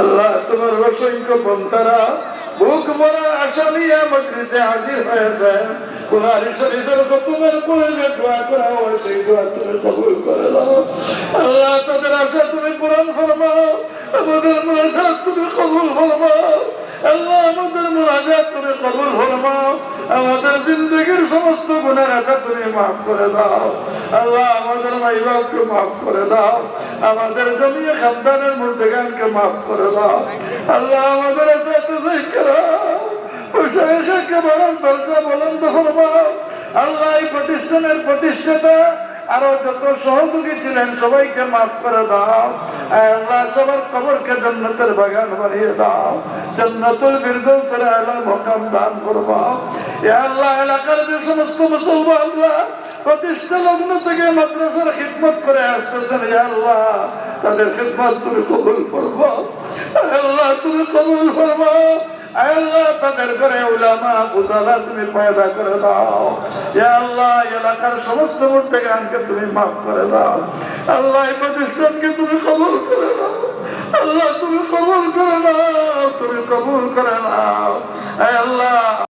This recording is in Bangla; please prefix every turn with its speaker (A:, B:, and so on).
A: আল্লাহ তোমার অসংখ্য বন্ধারা, বুক মরা আশা নিয়ে মজলিসে হাজির হয়েছে। পড়ে যে দোয়া করা ফরমাও আমাদের জিন্দগির সমস্ত গুণের তুমি মাফ করে দাও। আল্লাহ আমাদের মাই বাপকে মাফ করে দাও। আমাদের জমিয়ে খানদানের মুর্দেগানকে মাফ করে দাও। আল্লাহ আমাদের বলেন দরজা বলেন ফরমাও আল্লাহ এই প্রতিষ্ঠানের প্রতিষ্ঠাতা আরও যত সহযোগী ছিলেন, সবাইকে মাফ করে দাও। আল্লাহ সবার কবরকে জন্নতের বাগান বানিয়ে দাও। জন্নতুল ফিরদৌসের আলা মকাম দান করবাও ইয়া আল্লাহ এলাকার যে সমস্ত মুসলমানরা প্রতিষ্ঠা লগ্ন থেকে মাদ্রাসার খিদমত করে আসতেছেন আল্লাহ, তাদের খিদমত তুমি কবুল করব। আল্লাহ, তুমি কবুল করব। আল্লাহ তাদের ঘরে উলামা বুজালা তুমি পয়দা করে দাও। ইয়া আল্লাহ, এলাকার সমস্ত মুর্তেগানকে তুমি মাফ করে দাও। আল্লাহ, এই প্রতিষ্ঠানকে তুমি কবুল করে দাও আল্লাহ, তুমি কবুল করে নাও, তুমি কবুল করে নাও। আল্লাহ